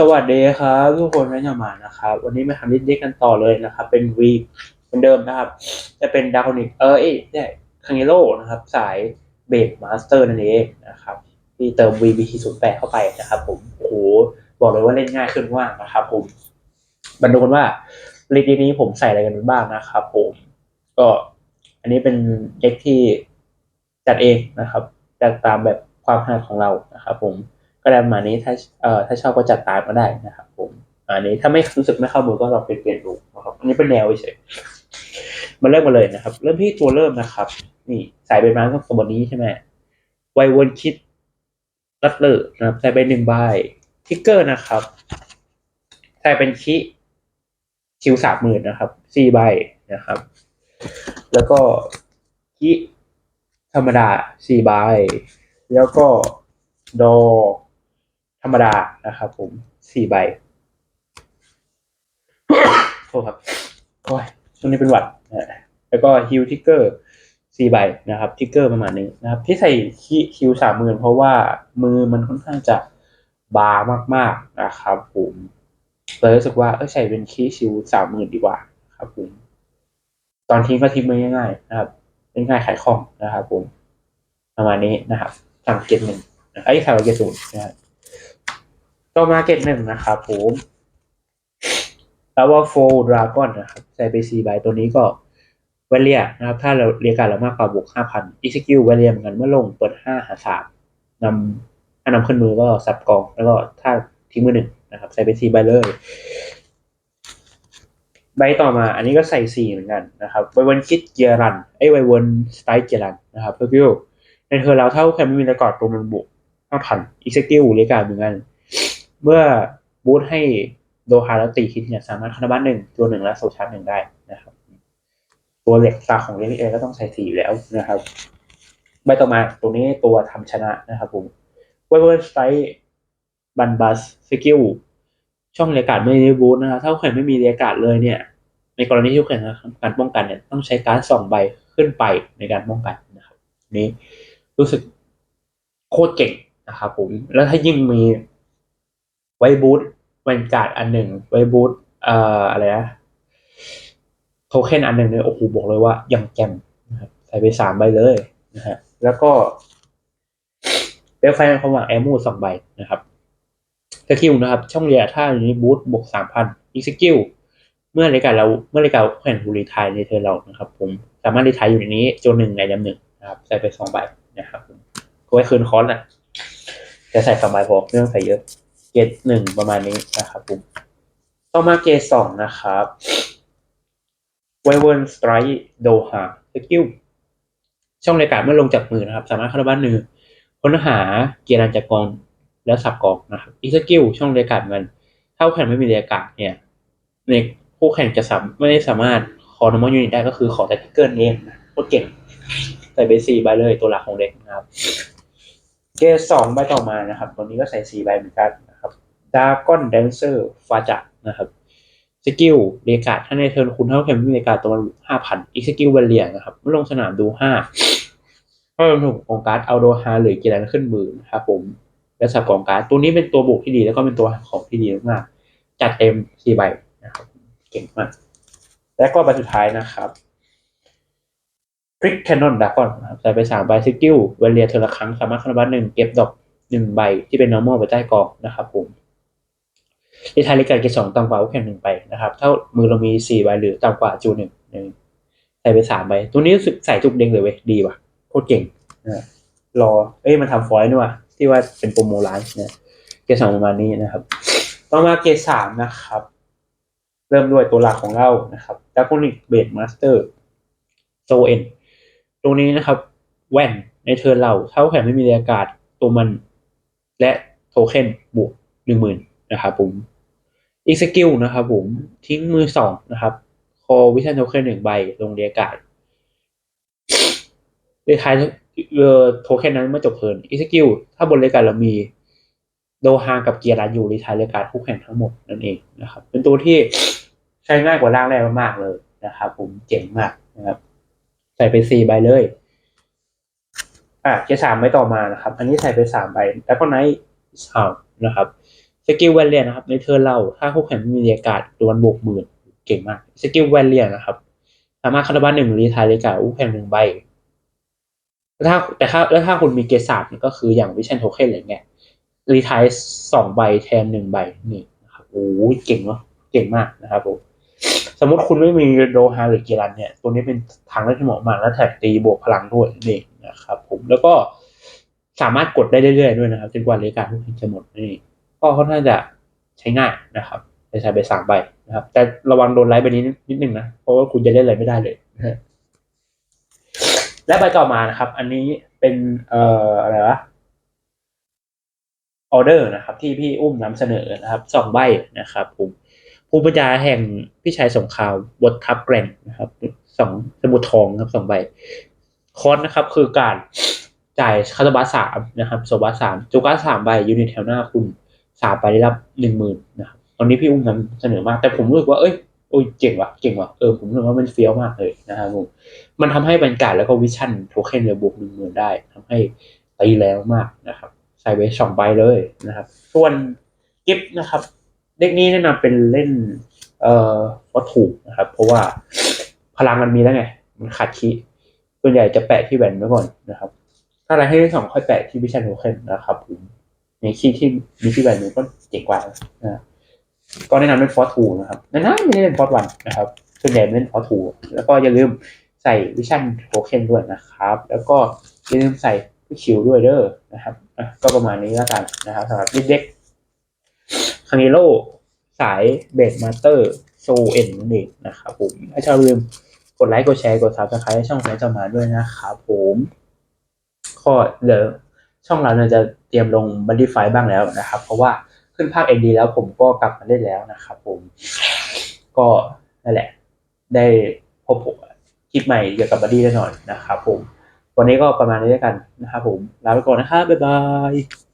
สวัสดีครับทุกคนนันยามานะครับ วันนี้มาทำดิสเด็กกันต่อเลยนะครับ เป็นวีเหมือนเดิมนะครับ จะเป็นดาร์คนิกเออเอ้ยเนี่ยคังเกโรนะครับ สายเบสมาสเตอร์นั่นเองนะครับ ที่เติม VBT 0 8 เข้าไปนะครับผมโอ้โหบอกเลยว่าเล่นง่ายขึ้นมากนะครับผมมาดูกันว่าลีดนี้ผมใส่อะไรกันบ้างนะครับผมก็อันนี้เป็นเด็กที่จัดเองนะครับจัดตามแบบความถนัดของเรานะครับผม ก็ได้ประมาณนี้ถ้าเอ่อถ้าชอบก็จัดตามก็ได้นะครับผมอันนี้ถ้าไม่รู้สึกไม่เข้ามือก็ลองเปลี่ยนเปลี่ยนดูนะครับอันนี้เป็นแนวเฉยมาเริ่มมาเลยนะครับ เริ่มที่ตัวเริ่มนะครับ นี่สายเป็นม้าต้องสมบทนี้ใช่ไหมไววนคิดรัตเลอร์นะครับใส่ไปหนึ่งใบทิกเกอร์นะครับใส่เป็นคิคิวสามหมื่นนะครับสี่ใบนะครับ แล้วก็คิธรรมดาสี่ใบแล้วก็ดอ รรมดานะครับผมสี่ใบโทษครับโอ้ยช่วงนี้เป็นหวัดนะแล้วก็ฮิวทิกเกอร์สี่ใบนะครับทิกเกอร์ประมาณนี้นะครับ ที่ใส่คิวสามหมื่นเพราะว่ามือมันค่อนข้างจะบางมากๆนะครับผมเลยรู้สึกว่าเออใส่เป็นคีคิวสามหมื่นดีกว่าครับผมตอนทิ้งก็ทิ้งไปง่ายๆนะครับเป็นง่ายขายของนะครับผมประมาณนี้นะครับสั่งเกตหนึ่งไอ้สั่งเกตศูนย์นะครับ ต่อมาเกตหนึ่งนะครับผมแล้วว่าโฟดราก้อนนะครับใส่ไปสี่ใบตัวนี้ก็เวเลียนะครับ ถ้าเราเรียกการเรามากกว่าบวกห้าพันอีซิคิวเวเลียเหมือนกันเมื่อลงเปิดห้าหาสามนำถ้านำขึ้นมือก็สับกอง แล้วก็ถ้าทิ้งมือหนึ่งนะครับใส่ไปสี่ใบเลยใบต่อมาอันนี้ก็ใส่สี่เหมือนกันนะครับไววนคิดเกียรันไอไววนสไตล์เกียรันนะครับเพื่อพิวในเธอเราเท่าแค่ไม่มีระกอดตัวมันบวกห้าพันอีกสกิลเรียกการเหมือนกัน เมื่อบูทให้โดฮาแล้วตีคิดเนี่ยสามารถคานาบ้านหนึ่งตัวหนึ่งและโซชาร์หนึ่งได้นะครับ ตัวเหล็กตาของเรนเอก็ต้องใส่สีแล้วนะครับใบต่อมาตัวนี้ตัวทำชนะนะครับผมเวเวอร์สไตล์บันบัสสกิลช่องเรียการไม่ได้บูทนะครับถ้าแข่งไม่มีเรียการเลยเนี่ย ในกรณีที่แข่งการป้องกันเนี่ยต้องใช้การ์ดสองใบขึ้นไปในการป้องกันนะครับนี้รู้สึกโคตรเก่งนะครับผมแล้วถ้ายิ่งมี ไวบูทเวนการ์ดอันหนึ่ง ไวบูทเอ่ออะไรนะโทเค็นอันหนึ่งเนี่ยโอ้โหบอกเลยว่ายังแจมนะครับใส่ไปสามใบเลยนะฮะแล้วก็เปลไฟความหวังแอมูสองใบนะครับสกิลนะครับ ช่องเรียถ้าอันนี้บูทบวกสามพันอีกสกิลเมื่อรายการเราเมื่อรายการแข่งบูรีไทยในเทอร์เรานะครับ ผมสามารถรีทายอยู่ในนี้โจนหนึ่งในดำหนึ่งนะครับใส่ไปสองใบนะครับผมก็ไว้คืนคอสนะจะใส่สองใบพอไม่ต้องใส่เยอะ เกรดหนึ่งประมาณนี้นะครับผมต่อมาเกรดสองนะครับไวเวิร์นสไตร์โดฮาสกิลช่องรายการเมื่อลงจากมือนะครับ สามารถเข้าบ้านหนึ่งค้นหาเกียร์จากกองแล้วสับกองนะครับอีสกิลช่องรายการเงินถ้าแข่งไม่มีรายการเนี่ยในคู่แข่งจะสามไม่ได้สามารถขอนอมอยูนิตได้ก็คือขอแต่ทิกเกอร์เองนะโคตรเก่งใส่ไปสี่ใบเลยตัวหลักของเด็กนะครับ เกสองใบต่อมานะครับ ตัวนี้ก็ใส่สี่ใบเหมือนกัน ดาร์กอนแดนเซอร์ฟาจันะครับสกิลเรียกาดถ้าในเทิร์นคุณเท่าแคมมีเรียกาดตัวห้าพันอีกสกิลเวเลียนะครับเมื่อลงสนามดูห้าถ้าลงถูกองการ์ดเอาโดฮาหรือกียร์ขึ้นมือนะครับผมและสับกองการ์ดตัวนี้เป็นตัวบุกที่ดีแล้วก็เป็นตัวของที่ดีมากจัดเต็มสี่ใบนะครับเก่งมาก และก็ใบสุดท้ายนะครับพริกแคนนอนดากอนใส่ไปสามใบสกิลเวเลียเทอละครั้งสามารถคาราบันหนึ่งเก็บดอกหนึ่งใบที่เป็น normal ไปใต้กองนะครับผม ที่ทายลิการเกสองต่ำกว่าแข่งหนึ่งไปนะครับ ถ้ามือเรามีสี่ใบหรือต่ำกว่าจูหนึ่งหนึ่งใส่ไปสามใบ ตัวนี้รู้สึกใส่ทุกเด้งเลยเว้ย ดีว่ะ โคตรเก่งนะรอ เอ้ย มันทำฟอยล์นี่ว่ะ ที่ว่าเป็นโปรโมไลฟ์นี่ยเกสองประมาณนี้นะครับ ต่อมาเกสามนะครับ เริ่มด้วยตัวหลักของเรานะครับดักโคนิกเบดมาสเตอร์โซเอ็นตรงนี้นะครับ แว่นในเทิร์นเราเท่าแข่งไม่มีอากาศตัวมัน และโทเค็นบวกหนึ่งหมื่น นะครับผม อีกสกิลนะครับผมทิ้งมือสองนะครับ คอวิชันโทเค็นหนึ่งใบลงเรียกาศเรียท้ายเออโทเค็นนั้นเมื่อจบเทินอีกสกิลถ้าบนเรียกาศเรามีโดฮางกับเกียร์รันอยู่รีทายเรียกาศคู่แข่งทั้งหมดนั่นเองนะครับ เป็นตัวที่ใช้ง่ายกว่าร่างแรกมากๆเลยนะครับผมเจ๋งมากนะครับ ใส่ไปสี่ใบเลยอะเกียร์สามใบต่อมานะครับ อันนี้ใส่ไปสามใบแล้วก็ไนท์สาวนะครับ สกิลแวนเลียนนะครับ ในเทิร์เราถ้าคู่แข่งมีเรียกาศโดนบวกหมื่นเก่งมากสกิลแวนเลียนนะครับ สามารถคาร์บันหนึ่งรีทายเรียกาศคู่แข่งหนึ่งใบแต่ถ้าแต่ถ้าแล้วถ้าคุณมีเกสามก็คืออย่างวิชันโทเค็นอะไรเงี้ยรีทายสองใบแทนหนึ่งใบนี่นะครับโอ้ยเก่งเนาะเก่งมากนะครับผมสมมติคุณไม่มีโดฮาหรือเกรันเนี่ย ตัวนี้เป็นทางเลือกที่เหมาะมากและแถบตีบวกพลังด้วยนี่นะครับ ผมแล้วก็สามารถกดได้เรื่อยๆด้วยนะครับจนกว่ารายการทุกทีจะหมดนี่ ก็ค่อนข้างจะใช้ง่ายนะครับไปใช้ไปสามใบนะครับ แต่ระวังโดนไลฟ์ไปนี้นิดนึงนะ เพราะว่าคุณจะเล่นอะไรไม่ได้เลยนะฮะและใบต่อมานะครับ อันนี้เป็นเอ่ออะไรวะออเดอร์นะครับ ที่พี่อุ้มนำเสนอนะครับสองใบนะครับผมภูมิปัญญาแห่งพี่ชายสงครามบททัพแกร่งนะครับสองสมุดทองครับสองใบคอนนะครับ คือการจ่ายคาร์บัสสามนะครับโซบัสสามจูการ์สามใบยูนิตแถวหน้าคุณ สามใบได้รับหนึ่งหมื่นนะครับตอนนี้พี่อุ้มนำเสนอมาก แต่ผมรู้สึกว่าเอ้ยโอ้ยเจ๋งว่ะเจ๋งว่ะเออผมรู้สึกว่ามันเฟี้ยวมากเลยนะครับผมมันทำให้บรรยากาศแล้วก็วิชั่นโทเค็นเลยบวกหนึ่งหมื่นได้ทำให้ตีแรงมากนะครับใส่ไว้สองใบเลยนะครับ ส่วนกิฟต์นะครับ เด็กนี้แนะนำเป็นเล่นเอ่อวัตถุนะครับ เพราะว่าพลังมันมีแล้วไง มันขาดคีส่วนใหญ่จะแปะที่แหวนไว้ก่อนนะครับ ถ้าอะไรให้ที่สองค่อยแปะที่วิชั่นโทเค็นนะครับผม ในคีย์ที่มีที่แหวนมันก็เจ๋งกว่านะก็แนะนำเป็นฟอร์ทูนะครับแนะนำไม่ได้เป็นฟอร์วันนะครับ ส่วนใหญ่เป็นฟอร์ทูแล้วก็อย่าลืมใส่วิชั่นโทเค็นด้วยนะครับ แล้วก็อย่าลืมใส่พิคิวด้วยเด้อนะครับก็ประมาณนี้แล้วกันนะครับสำหรับเด็กๆคาเนโลสายเบสมาสเตอร์โซเอ็นนั่นเองนะครับผมถ้าชอบลืมกดไลค์กดแชร์กดซับสไครต์ช่องแฟนจอมาด้วยนะครับผมก็เดี๋ยว ช่องเราเนี่ยจะเตรียมลงบันดี้ไฟบ้างแล้วนะครับ เพราะว่าขึ้นภาคเอ็นดีแล้วผมก็กลับมาเล่นแล้วนะครับผมก็นั่นแหละ ได้พบคลิปใหม่เกี่ยวกับบัดดี้แน่นอนนะครับผมวันนี้ก็ประมาณนี้แล้วกันนะครับผมลาไปก่อนนะครับบ๊ายบาย